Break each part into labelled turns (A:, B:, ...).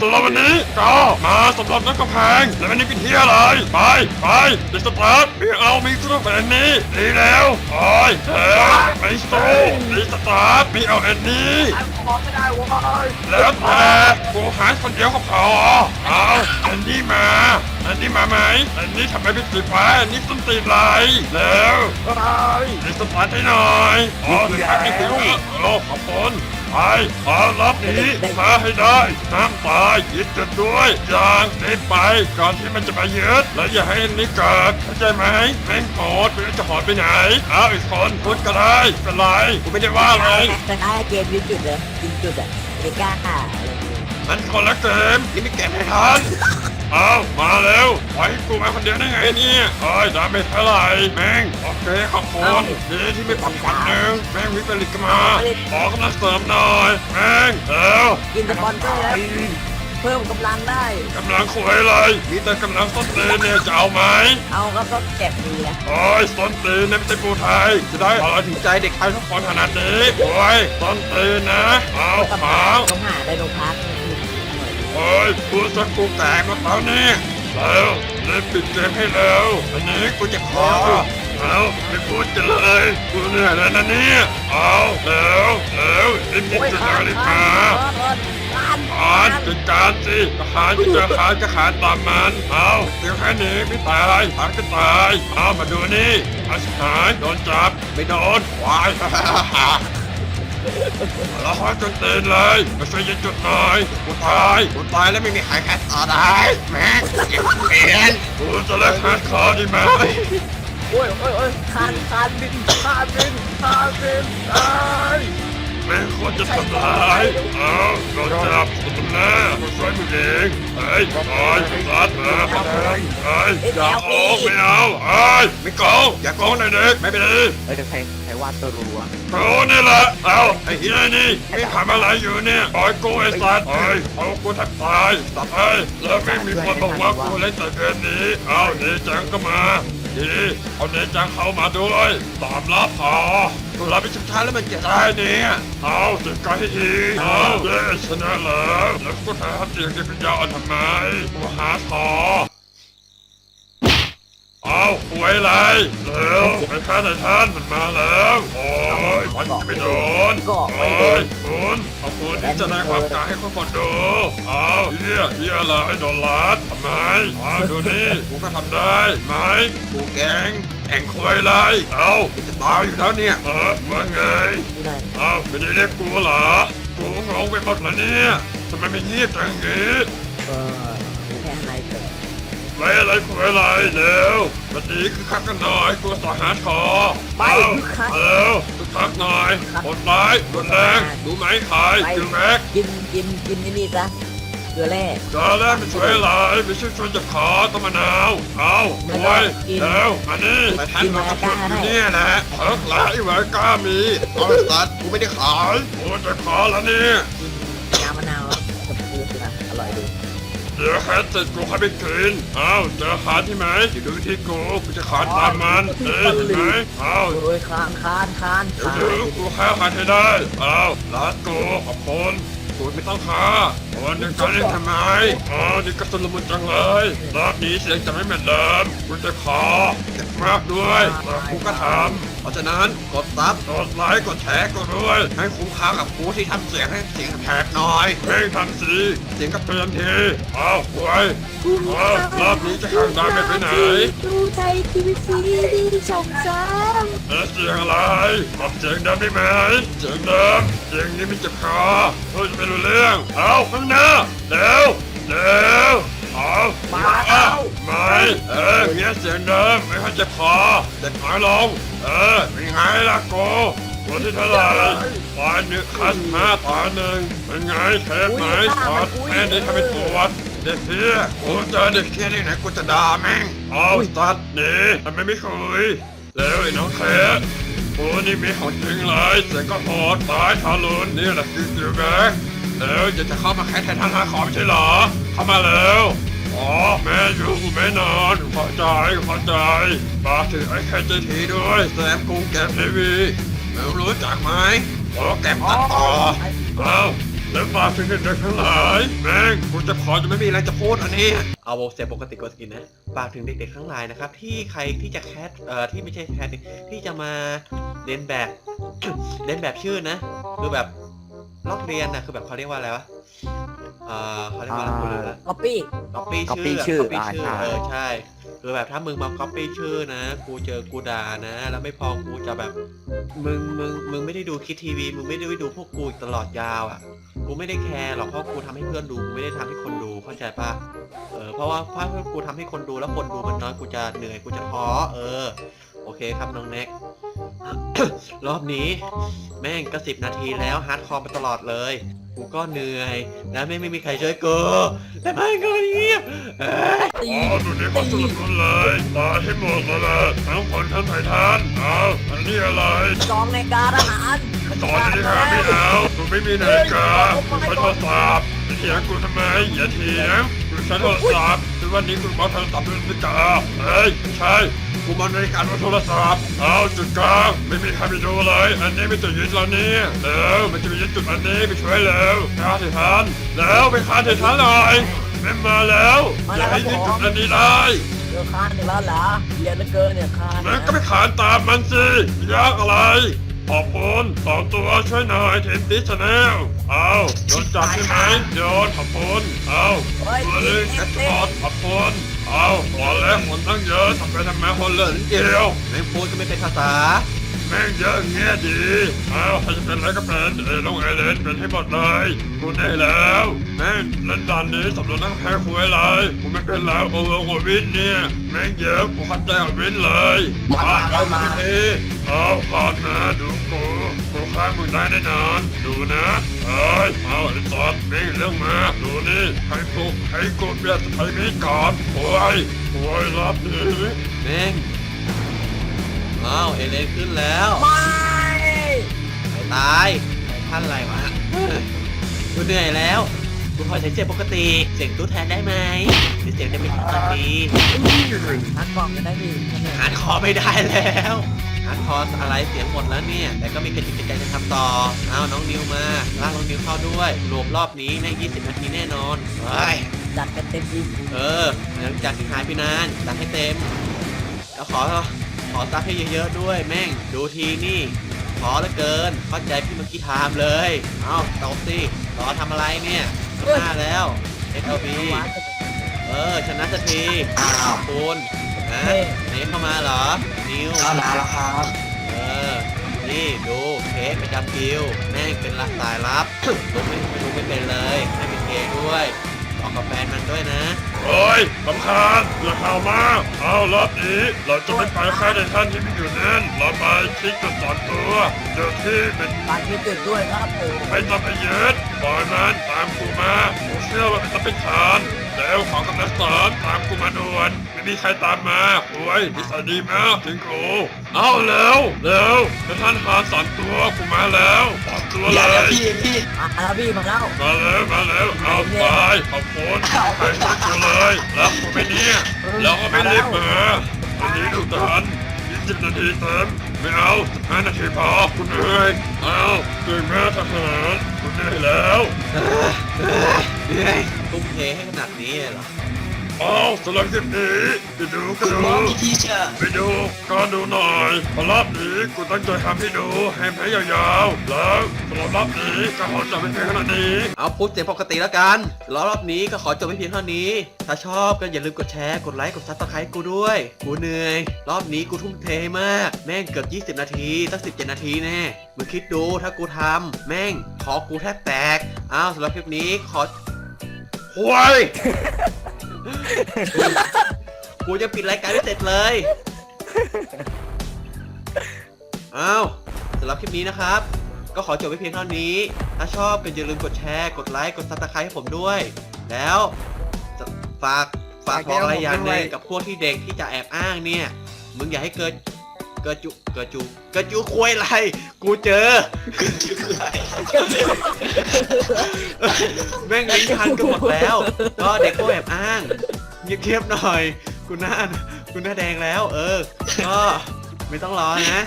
A: สำหรับวันนี้ก็มาสำหรับนักกำแพงแล้ววันนี้เป็นที่อะไร ไปไปเดสตาร์ทไม่เอามีสู้แบบนี้ดีแล้วโอ้ยเดี๋ยวไม่สู้เดสตาร์ทไม่เอาอันนี้
B: ขอไม่ได้เว้ย
A: แล้วแต่กูหาคนเดียวก็พอเอาอันนี้มาอันนี้มาไหมอันนี้ทำไมไม่ติดไฟอันนี้ต้นตีนไรแล้ว
B: เฮ้ย
A: เดสตาร์ทให้หน่อยอ๋อถึงทางนี้ถึงแล้วโอ้ขอบคุณ ไปเอรับนี้มาให้ได้ห้ามตายยึดจุดด้วยอย่างรีบไปก่อนที่มันจะมายึดแล้วอย่าให้นนี้เกิดเข้าใจไหมแม่งโกรธไม่รู้จะหอดไปไหนเอาอีกคนพูดก็ได้เป็นไรกูไม่ได้ว่าอะไร
C: คล้ายๆเกมยืนจุดเลยยิงจุดอะไม่กล้าฆ่าอะไรอย่างเงี้ย
A: มันคนละเกมนี่ไม่เก็บให้ทัน อามาเร็วไว้กูมาคนเดียวได้ไงเนี่ยเอ้ยดาไม่เท่าไหร่แม่งโอเคขอบคุณดีที่ไม่ปักฝันหนึ่งแม่งวิปริตก็มาขอกำลังเสริมหน่อยแม่งเร็ว
C: กินสปอนเซอร์แล้วเพิ่มกำลังได้
A: กำลังคุยเลยมีแต่กำลังส้นตีนเนี่ยจะเอาไหม
C: เอาก็ต้องแจกดีนะ
A: โอ้ยส้นตีนเนี่ยไม่ใช่ปูไทยจะได้เอาถึงใจเด็กไทยทุกคนขนาดนี้โอ้ยส้นตีนนะเอา
C: ต้อง
A: เอา
C: ต้องหาไดโนพาร์คอร่ อยดี
A: โอ้ยพูดสักกูแตกมาแล้วเนี่ยเร็วเล่นปิดเกมให้เร็วอันนี้กูจะขอเอาไม่พูดจะเลยกูเหนื่อยแล้วนะเนี่ยเอาเร็วเร็วรีบๆ
C: โอ้ย
A: จะ
C: ขา
A: ได้
C: ด
A: รีบ
C: ขา
A: มา
C: ดขาดขาด
A: ขานจัดการสิทหารจะเจอขานก็ขานตามมันเอาเดี๋ยวแค่นี้ไม่ตายขานก็ตายเอามาดูนี่อาชหารโดนจับไม่โดนวาย เราคอยจนเตือนเลยมาช่วยยันจุดหน่อยกูตายกูตายแล้วไม่มีใครแค่ต่อได้แม่งเก็บเปลี่ยนกูจะเลิกแคสคอดีไหม
B: โอ้ยโอ้ยโอ้ยคานคานบินคานบินคานบินตาย
A: แม่งควรจะทำร้ายเอาโดนจับสุดหน้ามาช่วยมึงเองเฮ้ยตายสัตว์มาเฮ้ยอย่าโกงไม่เอาเฮ้ยไม่โกงอย่าโกงหน่อยเด็กไม่เป็นไร
B: เฮ้ยใครใครวาดตัวรัวโกู
A: นี่แหละเอาไอ้เฮียนี่ไม่ทำอะไรอยู่เนี่ยปล่อยกูไอ้สัตว์เฮ้ยเอากูแทบตายสัตว์เฮ้ยแล้วไม่มีคนบอกว่ากูเล่นแต่เกมนี้เอาเนจังก็มา ดีเอาเนจังเข้ามาด้วยตามรับพอกูรับไปชุดท้ายแล้วมันจะได้เนี่ยเอาจัดการให้ทีเอาเย้ชนะแล้วแล้วกูถามเสียงจะเป็นยาวทำไมกูหาทอเอาหวยไรเร็วไปท่านไหนท่านมันมาแล้วโอ้ยมันจะไม่โดนโอ้ยคุณเอาคุณที่จะได้ความกล้าให้คนคนดูเอาเฮียเฮียอะไรโดนลัดทำไมเอาดูนี่กูก็ทำได้ไหมกูแกงแข่งควยไรเอาจะตายอยู่แล้วเนี่ยเออว่าไง
C: ดูหน่อย
A: เอาไม่ได้เรียกกูเหรอกูงงไปหมดแล้วเนี่ยทำไมไม่เงียบจังงี้
C: เออแค่ไหนเถอะ
A: ไว้อะไรคุยอะไรเร็ววันนี้คือคักกันหน่อยกูสอหาคอ
C: ไป
A: เอา
C: คือคัก
A: เร็วคือคักหน่อยกดร้ายกดแรงดูไหมขาย
C: ไป
A: กินแม็ก
C: กินกินกินนี่นี่ซะเก ลือแร่
A: จอแรกไม่ช่วยอะไรไม่ช่วยชวนจะขอต้นมะนาวเอารวยเร็วมานี่ไปทันมากระสุนอยู่เนี่ยแหละเพิกหลายไว้กล้ามีเอาสัตว์กูไม่ได้ขายกูจะขอแล้วเนี่ย
C: น้ำมะนาวกับเกลือสินะอร่อยดี
A: เดี๋ยวแค่เสร็จกูให้ไปกินเอาเจอขาที่ไหมที่ดูที่กูกูจะขานตามมันเอ๊ะเห็นไหมเอา
C: โอ้ยคานคานคาน
A: เดี๋ยว
C: คาน
A: เดี๋ยวกูแค่หาให้ได้เอาลาดกูขอบคุณ กูไม่ต้องหาวันนี้การเล่นทำไมอ๋อนี่ก็สนุกจังเลยรอบนี้เสียงจะไม่เหมือนเดิมกูจะขอเจ็บมากด้วยแต่กูก็ทำเพราะฉะนั้นกดซับกดไลค์กดแชร์ก็ด้วย ให้คุ้มค่ากับกูที่ทำเสียงให้เสียงแผดหน่อยเร่งทำสีเสียงก็เปลี่ยนทีเอาไว้เอารอบนี้จะข้างดาวไม่ไปไหน
C: ดูไทยทีวีซีช่องสาม
A: สียงอะไรปรับเสียงเดิมได้ไหมเสียงเดิมเสียงนี้มันเจ็บคอเฮ้ยจะไม่รู้เรื่องเอาข้างหน้าเร็วเร็วเอามาเอาไม่เออเงี้ยเสียงเดิมไม่ค่อยเจ็บคอเจ็บน้อยลงเออเป็นไงล่ะโกตัวที่เท่าไหร่ตอนหนึ่งคันมาตอนหนึ่งเป็นไงเทปไหนตอนแม่ได้ทำเป็นปวดเด็กเพี้ยกูเจอเด็กเพี้ยที่ไหนกูจะด่าแม่งเอาตัดหนี่ทำไมไม่คุย แล้วไอ้น้องแคทโอ้นี่มีของจริงเลยเสียงก็โหดตายทารุณนี่แหละคือสิวแบกแล้วอยากจะเข้ามาแค่แทนทางหาของไม่ใช่เหรอ เข้ามาแล้วอ๋อแม่อยู่แม่นอนขอใจขอใจมาถึงไอ้แค่เจทีด้วยแซมกุ้งแกมทีวีไม่รู้จักไหมโปรแกรมตัดต่อเอา และฝากถึงเด็กๆทั้งหลายแม่งกูจะขอจะไม่มีอะไรจะพูดอันนี้
D: เอาเสียงปกติกดสกินนะฝากถึงเด็กๆทั้งหลายนะครับ ที่ใครที่จะแคสเอ่อที่ไม่ใช่แคสที่จะมาเรียนแบบ เรียนแบบชื่อนะ คือแบบลอกเรียนนะคือแบบเขาเรียกว่าอะไรวะเอ่อเขาเรียกว่าอะไรกูลืมละ
C: ก๊อปปี้
D: ก๊อปปี้
B: copy
D: ชื่อ
B: ชื่อ
D: copy ชื่อ
B: อ่าใช่
D: เออ ใช่ คือแบบถ้ามึงมาก๊อปปี้ชื่อนะ กูเจอกูด่านะ แล้วไม่พอกูจะแบบ มึง มึง มึงไม่ได้ดูคิดทีวี มึงไม่ได้ดูพวกกูอีกตลอดยาวอะ กูไม่ได้แคร์หรอกเพราะกูทำให้เพื่อนดูกูไม่ได้ทำให้คนดูเข้าใจปะเออเพราะว่าถ้ากูทำให้คนดูแล้วคนดูมันน้อยกูจะเหนื่อยกูจะท้อเออ โอเคครับน้องแน็กรอบนี้ แม่งก็สิบนาทีแล้วฮาร์ดคอร์ไปตลอดเลย กูก็เหนื่อยแล้วไม่ไม่มีใครช่วยกูแต่แม่งก็เงียบเอ้ย
C: ตี
A: อ๋อดูนี่เขาสนุกกันเลยตายให้หมดเลยล่ะทั้งคนทั้งไททันเอาอันนี้อะไร
C: กองในการทหาร
A: สอนนาฬิกาไม่เอากู ไม่มีนาฬิกากูใช้โทรศัพท์จะเถียงกูทำไมอย่าเถียงกูใช้โทรศัพท์ทุกวันนี้กูเอาโทรศัพท์เป็นนาฬิกาเฮ้ยไม่ใช่กูมองนาฬิกาเป็นโทรศัพท์เอาจุดกลางไม่มีใครไปดูเลย อันนี้ไม่จุดยึดแล้วเนี่ยเร็วมันจะไปยึดจุดอันนี้ไปช่วยเร็วฆ่าไททันแล้วไปฆ่าไททันหน่อยไม่มาแล้วอย่าให้ยึดจุดอันนี้ได้
C: เดือดคานอีกแล้วเหรอเรียนเหลือเกินเนี่ยคาน
A: แล้วก็ไปขานตามมันสิยากอะไร ขอบคุณสองตัวช่วยหน่อยเทนติชแนลเอาโดนจับใช่ไหมโดนขอบคุณเอา
C: เฮ้ย
A: ตัวหนึงแคทบอดขอบคุณเอาบอลแล้วคนตั้งเยอะทำไปทำไมคนเหลือนิดเดียว
D: แม่งพูดก็ไม่เป็นภาษา
A: แม่งเยอะเงี้ยดีเอาใครจะเป็นอะไรก็เป็นเอลงเอเลนเป็นให้หมดเลยกูได้แล้วแม่งเล่นด่านนี้สำรวจนักแพ้คุยอะไรกูไม่เป็นแล้วโอเวอร์โอวินเนี่ยแม่งเยอะกูคัดใจเอาวินเลยมาเอามาทีเอาก่อนนะดู กูกูฆ่ามึงได้แน่นอนดูนะเอ้ยเอาไอ้ตอนแม่งเรื่องมาดูนี่ใครกูใครกูเบียดใครไม่ก่อนโอ้ยโอ้ยรับนี้
D: แม่งอ้าวเอเลนขึ้นแล้ว
C: ไม่
D: ไม่ตายไอ้ท่านอะไรวะกูเหนื่อยแล้ว กูขอใช้เสียงปกติ เสียงตู้แทนได้ไหมหรือเสียงจะเป็นปกติ
C: ทักกล่องกันได้พี่ท่านเนี่ย
D: หานคอไม่ได้แล้วหานคออะไรเสียงหมดแล้วเนี่ย แต่ก็มีกระจิตกระใจจะทำต่อ เอาน้องนิวมาลากน้องนิวเข้าด้วย รวมรอบนี้ใน 20 นาทีแน่นอนเฮ้ย
C: จัดกันเต็มที่
D: เออหลังจากที่หายไปนานตัดให้เต็ม แล้วขอขอซับให้เยอะๆด้วยแม่งดูทีนี่ขอเหลือเกินเข้าใจพี่เมื่อกี้ถามเลย เอาตอบสิรอทำอะไรเนี่ยข้าง หน้าแล้ว SLB
C: หวาน
D: เออชนะสักทีขอบคุณนะเนมเข้ามาเหรอ นิว
B: เข้ามาแล้วครับ
D: เออ นี่ดูเค้กประจำคิวแม่งเป็นรับสายลับ รู้ไม่ไม่รู้ไม่เป็นเลยให้เป็นเค้กด้วยบอกกับแฟนมันด้วยนะ
A: โอ้ยสำคัญอย่าเข้ามาเอารอบนี้เราจะไม่ไปค่ายในท่านที่มีอยู่นั่นเราไปชิดจุดสอนตัวเจอที่เป็น
C: ปากที่ตื่นด้วยครับโอ้
A: ไม่ต้องไปยึดปล่ อยมันตามกูมากูเชื่อว่ามันจะเป็นทานแล้วของกำลังสอนตามกูมาด่วนไม่มีใครตามมาโอ้ยนิสัยดีมากถึงกูเอาเร็วเร็วแล้วท่านหาสอนตัวกูมาแล้วสอนตัวเลย
C: มาแล้วพี่มาแล้ว
A: มาแล้วมาแล้วเอาตายขอบคุณใครช่วยกูเลยรักกูไหมเนี่ยแล้วก็ไม่รีบมาวันนี้ดูทัน 20นาทีเต็มไม่เอาห้านาทีพอคุณเอ๋ยเอาตื่นมาทำงานคุณเหนื่อยแล้ว
D: เหนื่อยทุ่มเทให้ขนาดนี้เหรอ
A: เอาสำหรับคลิปนี้ไปดูก็ดูไปดูก็ดูหน่อยเพราะรอบนี้กูตั้งใจทำให้ดูให้แพ้ยาวๆแล้วสำหรับรอบนี้ก็ขอจบเป็นเพียงขนาดนี้
D: เอาพูดเสียงปกติแล้วกันแล้วรอบนี้ก็ขอจบไปเพียงเท่านี้ ถ้าชอบก็อย่าลืมกดแชร์กดไลค์กดซับสไครต์กูด้วย กูเหนื่อย รอบนี้กูทุ่มเทมาก แม่งเกือบ 20 นาทีตั้ง17 นาทีแน่มึงคิดดูถ้ากูทำแม่งคอกูแทบแตกอ้าวสำหรับคลิปนี้ขอ
A: โว้ย
D: กูจะปิดรายการไม่เสร็จเลยอ้าวสำหรับคลิปนี้นะครับ ก็ขอจบไปเพียงเท่านี้ ถ้าชอบก็อย่าลืมกดแชร์ กดไลค์ กดซับสไครต์ให้ผมด้วย แล้วฝากฝากบอกอะไรอย่างหนึงกับพวกที่เด็กที่จะแอบอ้างเนี่ย มึงอย่าให้เกิด เกิดจุเกิดจูเกิดจูคุยอะไรกูเจอแม่งลิ้นพันกันหมดแล้ว ก็เด็กพวกแอบอ้างเงียบๆหน่อยกูหน้ากูหน้าแดงแล้ว เออ ก็ไม่ต้องรอนะ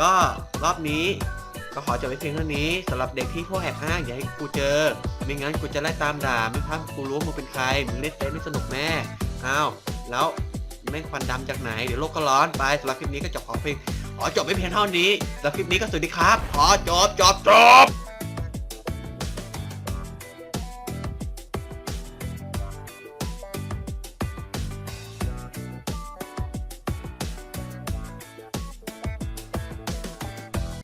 D: ก็รอบนี้ก็ขอจบไว้เพียงเท่านี้สำหรับเด็กที่พวกแอบอ้างอย่าให้กูเจอไม่งั้นกูจะไล่ตามด่าไม่พักกูรู้ว่ามึงเป็นใครมึงเล่นเฟซไม่สนุกแน่อ้าวแล้ว แม่งควันดำจากไหน เดี๋ยวโลกก็ร้อนไปสำหรับคลิปนี้ก็จบของเพลงขอจบไม่เพียงเท่านี้สำหรับคลิปนี้ก็สวัสดีครับขอจบจบ
A: จบ